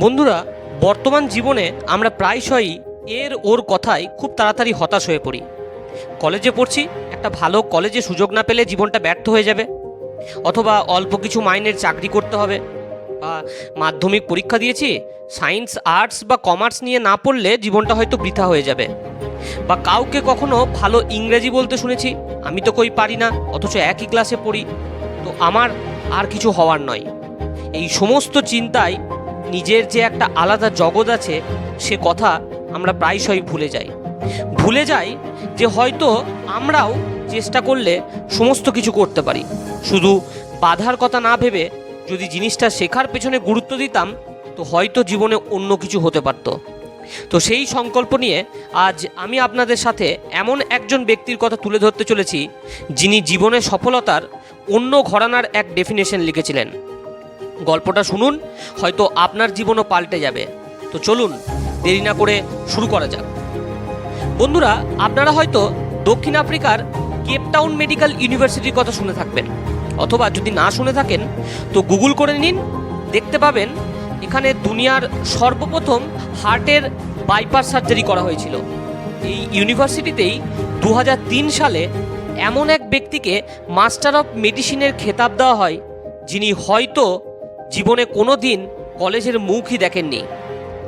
বন্ধুরা, বর্তমান জীবনে আমরা প্রায়শই এর ওর কথায় খুব তাড়াতাড়ি হতাশ হয়ে পড়ি। কলেজে পড়ছি, একটা ভালো কলেজে সুযোগ না পেলে জীবনটা ব্যর্থ হয়ে যাবে। অথবা অল্প কিছু মাইনের চাকরি করতে হবে। বা মাধ্যমিক পরীক্ষা দিয়েছি, সায়েন্স, আর্টস বা কমার্স নিয়ে না পড়লে জীবনটা হয়তো বৃথা হয়ে যাবে। বা কাউকে কখনো ভালো ইংরেজি বলতে শুনেছি, আমি তো কই পারি না, অথচ একই ক্লাসে পড়ি। তো আমার আর কিছু হওয়ার নয়। এই সমস্ত চিন্তায় নিজের যে একটা আলাদা জগৎ আছে, সে কথা আমরা প্রায়শই ভুলে যাই। ভুলে যাই যে হয়তো আমরাও চেষ্টা করলে সমস্ত কিছু করতে পারি। শুধু বাধার কথা না ভেবে যদি জিনিসটা শেখার পেছনে গুরুত্ব দিতাম, তো হয়তো জীবনে অন্য কিছু হতে পারতো। তো সেই সংকল্প নিয়ে আজ আমি আপনাদের সাথে এমন একজন ব্যক্তির কথা তুলে ধরতে চলেছি, যিনি জীবনে সফলতার অন্য ঘরানার এক ডেফিনেশন লিখেছিলেন। গল্পটা শুনুন, হয়তো আপনার জীবনও পাল্টে যাবে। তো চলুন, দেরি না করে শুরু করা যাক। বন্ধুরা, আপনারা হয়তো দক্ষিণ আফ্রিকার কেপটাউন মেডিকেল ইউনিভার্সিটির কথা শুনে থাকবেন। অথবা যদি না শুনে থাকেন, তো গুগল করে নিন, দেখতে পাবেন এখানে দুনিয়ার সর্বপ্রথম হার্টের বাইপাস সার্জারি করা হয়েছিল। এই ইউনিভার্সিটিতেই দু হাজার তিন সালে এমন এক ব্যক্তিকে মাস্টার অফ মেডিসিনের খেতাব দেওয়া হয়, যিনি হয়তো জীবনে কোনো দিন কলেজের মুখই দেখেননি।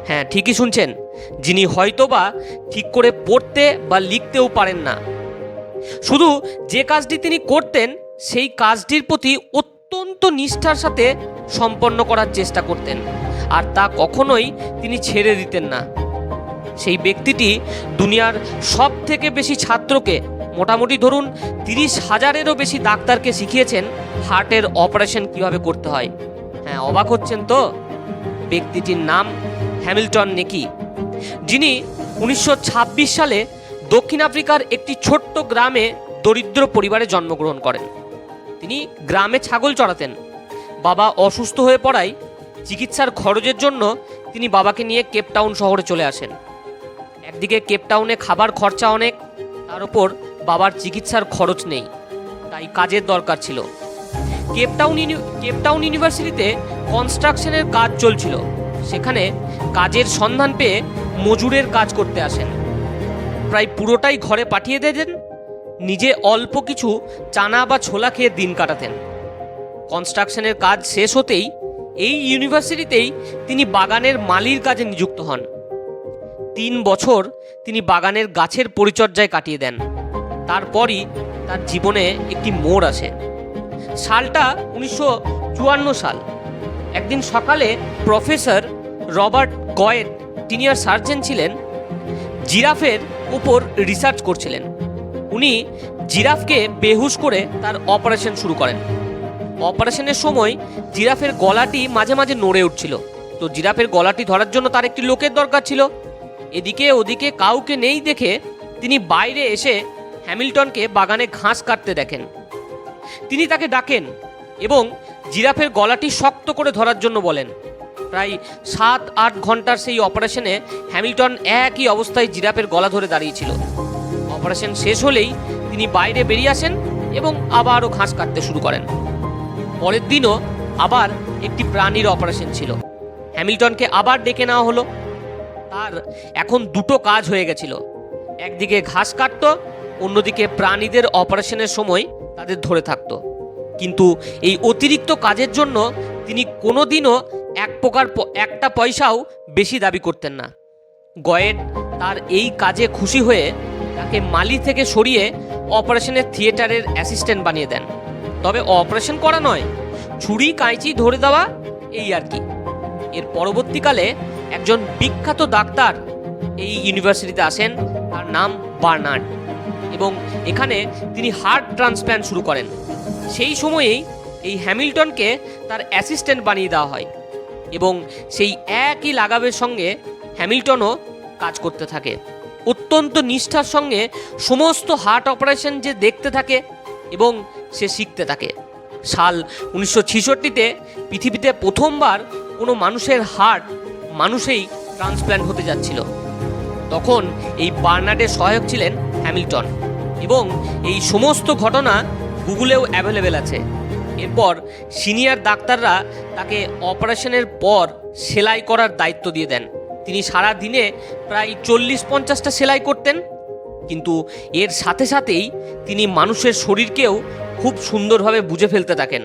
হ্যাঁ ঠিকই শুনছেন। যিনি হয়তোবা ঠিক করে পড়তে বা লিখতেও পারেন না। শুধু যে কাজটি তিনি করতেন, সেই কাজটির প্রতি অত্যন্ত নিষ্ঠার সাথে সম্পন্ন করার চেষ্টা করতেন। আর তা কখনোই তিনি ছেড়ে দিতেন না। সেই ব্যক্তিটি দুনিয়ার সব থেকে বেশি ছাত্রকে, মোটামুটি ধরুন তিরিশ হাজারেরও বেশি ডাক্তারকে শিখিয়েছেন, হার্টের অপারেশন কীভাবে করতে হয়। হ্যাঁ অবাক হচ্ছেন তো? ব্যক্তিটির নাম হ্যামিল্টন নেকি, যিনি উনিশশো ছাব্বিশ সালে দক্ষিণ আফ্রিকার একটি ছোট্ট গ্রামে দরিদ্র পরিবারে জন্মগ্রহণ করেন। তিনি গ্রামে ছাগল চড়াতেন। বাবা অসুস্থ হয়ে পড়ায় চিকিৎসার খরচের জন্য তিনি বাবাকে নিয়ে কেপটাউন শহরে চলে আসেন। একদিকে কেপটাউনে খাবার খরচা অনেক, তার উপর বাবার চিকিৎসার খরচ নেই, তাই কাজের দরকার ছিল। কেপটাউন কেপটাউন ইউনিভার্সিটিতে কনস্ট্রাকশনের কাজ চলছিল। সেখানে কাজের সন্ধান পেয়ে মজুরের কাজ করতে আসেন। প্রায় পুরোটাই ঘরে পাঠিয়ে দেন, নিজে অল্প কিছু চানা বা ছোলা খেয়ে দিন কাটাতেন। কনস্ট্রাকশনের কাজ শেষ হতেই এই ইউনিভার্সিটিতেই তিনি বাগানের মালির কাজে নিযুক্ত হন। তিন বছর তিনি বাগানের গাছের পরিচর্যায় কাটিয়ে দেন। তারপরই তার জীবনে একটি মোড় আসে। সালটা উনিশশো চুয়ান্ন সাল। একদিন সকালে প্রফেসর রবার্ট গয়েড সিনিয়র সার্জেন ছিলেন, জিরাফের উপর রিসার্চ করছিলেন। উনি জিরাফকে বেহুশ করে তার অপারেশন শুরু করেন। অপারেশনের সময় জিরাফের গলাটি মাঝে মাঝে নড়ে উঠছিল। তো জিরাফের গলাটি ধরার জন্য তার একটি লোকের দরকার ছিল। এদিকে ওদিকে কাউকে নেই দেখে তিনি বাইরে এসে হ্যামিল্টনকে বাগানে ঘাস কাটতে দেখেন। তিনি তাকে ডাকেন এবং জিরাফের গলাটি শক্ত করে ধরার জন্য বলেন। প্রায় সাত, আট ঘণ্টার সেই অপারেশনে হ্যামিল্টন একই অবস্থায় জিরাফের গলা ধরে দাঁড়িয়েছিল। অপারেশন শেষ হলেই তিনি বাইরে বেরিয়ে আসেন এবং আবারও ঘাস কাটতে শুরু করেন। পরের দিনও আবার একটি প্রাণীর অপারেশন ছিল। হ্যামিল্টনকে আবার ডেকে নেওয়া হলো। তার এখন দুটো কাজ হয়ে গেছিল। একদিকে ঘাস কাটতো, অন্যদিকে প্রাণীদের অপারেশনের সময় তাদের ধরে থাকতো। কিন্তু এই অতিরিক্ত কাজের জন্য তিনি কোনোদিনও এক প্রকার একটা পয়সাও বেশি দাবি করতেন না। গয়েড তার এই কাজে খুশি হয়ে তাকে মালি থেকে সরিয়ে অপারেশনের থিয়েটারের অ্যাসিস্ট্যান্ট বানিয়ে দেন। তবে অপারেশন করা নয়, ছুরি কাঁচি ধরে দেওয়া এই আর কি। এর পরবর্তীকালে একজন বিখ্যাত ডাক্তার এই ইউনিভার্সিটিতে আসেন, তার নাম বার্নার্ড। এবং এখানে তিনি হার্ট ট্রান্সপ্ল্যান্ট শুরু করেন। সেই সময়েই এই হ্যামিল্টনকে তার অ্যাসিস্ট্যান্ট বানিয়ে দেওয়া হয় এবং সেই একই লাগাবের সঙ্গে হ্যামিল্টনও কাজ করতে থাকে। অত্যন্ত নিষ্ঠার সঙ্গে সমস্ত হার্ট অপারেশন যে দেখতে থাকে এবং সে শিখতে থাকে। সাল উনিশশো ছিষট্টিতে পৃথিবীতে প্রথমবার কোনো মানুষের হার্ট মানুষেই ট্রান্সপ্ল্যান্ট হতে যাচ্ছিল। তখন এই বার্নার্ডের সহায়ক ছিলেন হ্যামিল্টন। এবং এই সমস্ত ঘটনা গুগলেও অ্যাভেলেবেল আছে। এরপর সিনিয়র ডাক্তাররা তাকে অপারেশনের পর সেলাই করার দায়িত্ব দিয়ে দেন। তিনি সারা দিনে প্রায় চল্লিশ পঞ্চাশটা সেলাই করতেন। কিন্তু এর সাথে সাথেই তিনি মানুষের শরীরকেও খুব সুন্দরভাবে বুঝে ফেলতে থাকেন।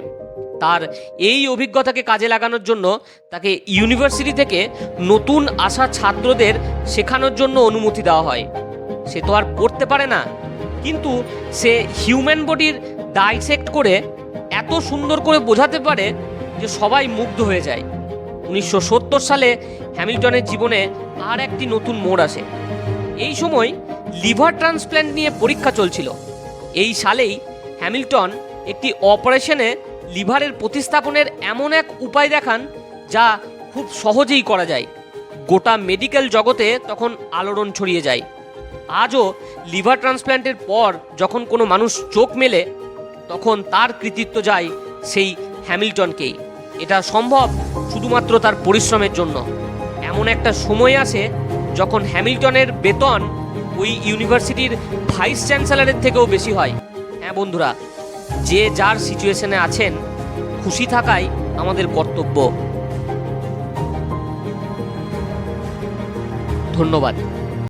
তার এই অভিজ্ঞতাকে কাজে লাগানোর জন্য তাকে ইউনিভার্সিটি থেকে নতুন আসা ছাত্রদের শেখানোর জন্য অনুমতি দেওয়া হয়। সে তো আর পড়তে পারে না। কিন্তু সে হিউম্যান বডির ডাইসেক্ট করে এত সুন্দর করে বোঝাতে পারে যে সবাই মুগ্ধ হয়ে যায়। উনিশশো সত্তর সালে হ্যামিল্টনের জীবনে আর একটি নতুন মোড় আসে। এই সময় লিভার ট্রান্সপ্ল্যান্ট নিয়ে পরীক্ষা চলছিল। এই সালেই হ্যামিল্টন একটি অপারেশনে লিভারের প্রতিস্থাপনের এমন এক উপায় দেখান যা খুব সহজেই করা যায়। গোটা মেডিকেল জগতে তখন আলোড়ন ছড়িয়ে যায়। আজও লিভার ট্রান্সপ্ল্যান্টের পর যখন কোনো মানুষ চোখ মেলে, তখন তার কৃতিত্ব যায় সেই হ্যামিল্টনকেই। এটা সম্ভব শুধুমাত্র তার পরিশ্রমের জন্য। এমন একটা সময় আসে যখন হ্যামিল্টনের বেতন ওই ইউনিভার্সিটির ভাইস চ্যান্সেলারের থেকেও বেশি হয়। হ্যাঁ বন্ধুরা, যে যার সিচুয়েশনে আছেন, খুশি থাকাই আমাদের কর্তব্য। ধন্যবাদ।